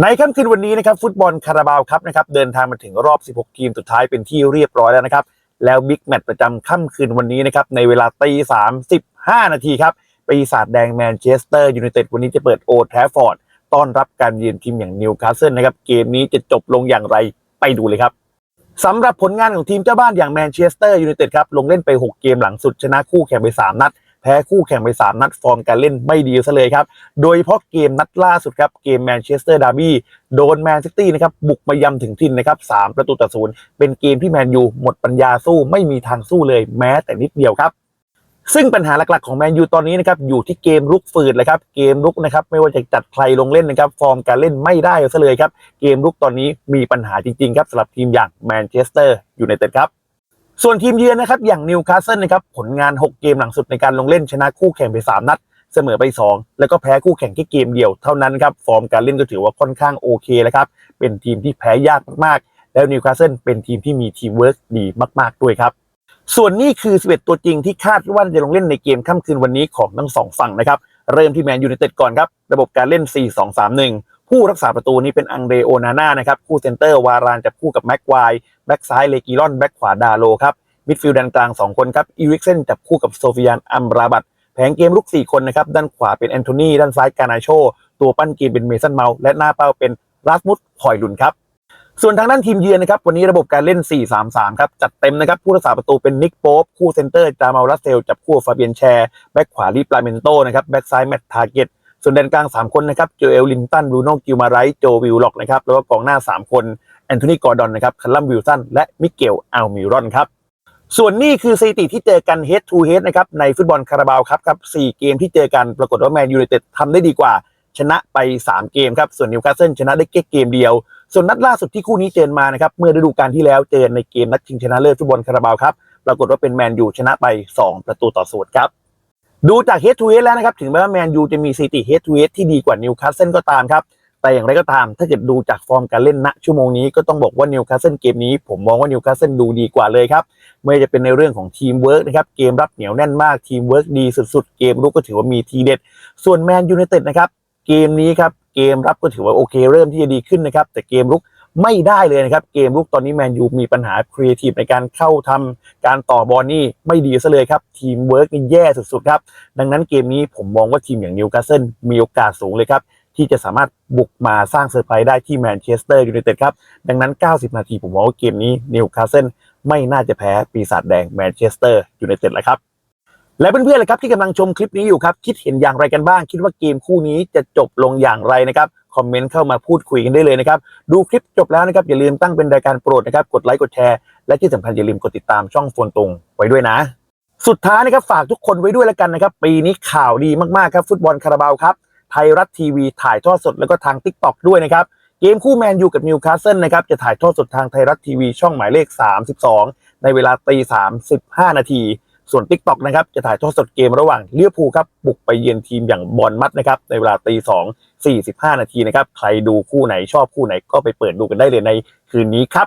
ในค่ำคืนวันนี้นะครับฟุตบอลคาราบาวครับนะครับเดินทางมาถึงรอบ 16 ทีมสุดท้ายเป็นที่เรียบร้อยแล้วนะครับ แล้วบิ๊กแมตช์ประจำค่ำคืนวันนี้นะครับในเวลาตีสามสิบห้านาทีครับปีศาจแดงแมนเชสเตอร์ยูไนเต็ดวันนี้จะเปิดโอแทฟฟอร์ดต้อนรับการเยือนทีมอย่างนิวคาสเซิลนะครับเกมนี้จะจบลงอย่างไรไปดูเลยครับสำหรับผลงานของทีมเจ้าบ้านอย่างแมนเชสเตอร์ยูไนเต็ดครับลงเล่นไป 6 เกมหลังสุดชนะคู่แข่งไป 3 นัด แพ้คู่แข่งไป 3 นัดฟอร์มการเล่นไม่ดีซะเลยครับ โดยเฉพาะเกมนัดล่าสุดครับ เกมแมนเชสเตอร์ดาร์บี้โดนแมนซิตี้นะครับ บุกมายำถึงทินนะครับสามประตูต่อศูนย์เป็นเกมที่แมนยูหมดปัญญาสู้ไม่มีทางสู้เลยแม้แต่นิดเดียวครับซึ่งปัญหาหลักๆของแมนยูตอนนี้นะครับอยู่ที่เกมรุกฝืดเลยครับเกมรุกนะครับไม่ว่าจะจัดใครลงเล่นนะครับฟอร์มการเล่นไม่ได้ซะเลยครับเกมรุกตอนนี้มีปัญหาจริงๆครับสำหรับทีมอย่างแมนเชสเตอร์ยูไนเต็ดครับ ส่วนทีมเยือนนะครับอย่างนิวคาสเซิลนะครับผลงาน 6 เกมหลังสุดในการลงเล่นชนะคู่แข่งไป 3 นัด เสมอไป 2 แล้วก็แพ้คู่แข่งแค่เกมเดียวเท่านั้นครับฟอร์มการเล่นก็ถือว่าค่อนข้างโอเคแล้วครับเป็นทีมที่แพ้ยากมากๆ แล้วนิวคาสเซิลเป็นทีมที่มีทีมเวิร์กดีมาก ๆด้วยครับส่วนนี้คือ11ตัวจริงที่คาดว่าจะลงเล่นในเกมค่ำคืนวันนี้ของทั้งสองฝั่งนะครับเริ่มที่แมนยูไนเต็ดก่อนครับระบบการเล่น 4-2-3-1 ผู้รักษาประตูนี้เป็นอังเดโอนาน่านะครับคู่เซนเตอร์วารานจับคู่กับแม็กควายแบ็กซ้ายเลกิรอนแบ็กขวาดาโลครับมิดฟิลด์ด้านกลาง 2 คนครับอีริกเซนจับคู่กับโซฟิยานอัมราบัตแผงเกมลุก 4 คนนะครับด้านขวาเป็นแอนโทนีด้านซ้ายกานาโช ตัวปั้นเกมเป็นเมสันเมาและหน้าเป้าเป็นรัสมุสพอยลุนครับส่วนทางด้านทีมเยือนนะครับวันนี้ระบบการเล่น 4-3-3 ครับจัดเต็มนะครับผู้รักษาประตูเป็นนิกโป๊ปคู่เซนเตอร์จามาลรัสเซลจับคู่ฟาเบียนแชร์แบ็กขวาลีปลาเมนโตนะครับแบ็กซ้ายแมตต์ทาเกต ส่วนแดนกลาง 3 คนนะครับ โจเอลลินตันบรูโน่กิลมาไรท์โจวิลล็อกนะครับ แล้วก็กองหน้า 3 คน แอนโทนีกอร์ดอนนะครับ คัลลัมวิลสัน และมิเกลอัลมิรอนครับ ส่วนนี้คือสถิติที่เจอกัน head to head นะครับ ในฟุตบอลคาราบาวครับครับ4เกมที่เจอกันปรากฏว่าแมนยูไนเต็ดทำได้ดีกว่า ชนะไป 3 เกมครับ ส่วนนิวคาสเซิลชนะได้แค่เกมเดียว ส่วนนัดล่าสุดที่คู่นี้เจอมานะครับ เมื่อฤดูกาลที่แล้วเจอในเกมนัดชิงชนะเลิศฟุตบอลคาราบาวครับ ปรากฏว่าเป็นแมนยูชนะไป 2 ประตูต่อศูนย์ครับ ดูจาก head to head แล้วนะครับ ถึงแม้ว่าแมนยูจะมีสถิติ head to head ที่ดีกว่านิวคาสเซิลก็ตามครับ แต่อย่างไรก็ตาม ถ้าเกิดดูจากฟอร์มการเล่นณชั่วโมงนี้ก็ต้องบอกว่านิวคาสเซิลเกมนี้ ผมมองว่านิวคาสเซิลดูดีกว่าเลยครับไม่ว่าจะเป็นในเรื่องของทีมเวิร์กนะครับเกมรับเหนียวแน่นมากทีมเวิร์กดีสุดๆ เกมรุกก็ถือว่ามีทีเด็ด ส่วนแมนยูไนเต็ดนะครับเกมนี้ครับเกมรับก็ถือว่าโอเคเริ่มที่จะดีขึ้นนะครับแต่เกมรุก ไม่ได้เลยนะครับเกมรุกตอนนี้แมนยูมีปัญหาครีเอทีฟในการเข้าทำการต่อบอลนี่ไม่ดีซะเลยครับทีมเวิร์กนี่แย่สุดๆครับ ดังนั้นเกมนี้ผมมองว่าทีมอย่างนิวคาสเซิลมีโอกาสสูงเลยครับที่จะสามารถบุกมาสร้างเซอร์ไพรส์ได้ที่แมนเชสเตอร์ยูไนเต็ดครับ ดังนั้น 90 นาทีผมมองว่าเกมนี้นิวคาสเซิลไม่น่าจะแพ้ปีศาจแดงแมนเชสเตอร์ยูไนเต็ดแล้วครับและเพื่อนๆเลยครับที่กำลังชมคลิปนี้อยู่ครับ คิดเห็นอย่างไรกันบ้าง คิดว่าเกมคู่นี้จะจบลงอย่างไรนะครับ คอมเมนต์เข้ามาพูดคุยกันได้เลยนะครับ ดูคลิปจบแล้วนะครับ อย่าลืมตั้งเป็นรายการโปรดนะครับ กดไลค์กดแชร์ และที่สำคัญอย่าลืมกดติดตามช่องโฟนตรงไว้ด้วยนะ สุดท้ายนะครับฝากทุกคนไว้ด้วยแล้วกันนะครับ ปีนี้ข่าวดีมากๆครับฟุตบอลคาราบาวครับไทยรัฐทีวีถ่ายทอดสดแล้วก็ทาง t ิ k t o k ด้วยนะครับเกมคู่แมนยูกับนิวคาสเซิลนะครับจะถ่ายทอดสดทางไทยรัฐทีวีช่องหมายเลข 32 ในเวลาตี35นาที ส่วน t ิ k t o k นะครับจะถ่ายทอดสดเกมระหว่างเลี้ยวภูครับบุกไปเยือนทีมอย่างบอลมัดนะครับในเวลาตีสองสี่สิบห้านาทีนะครับใครดูคู่ไหนชอบคู่ไหนก็ไปเปิดดูกันได้เลยในคืนนี้ครับ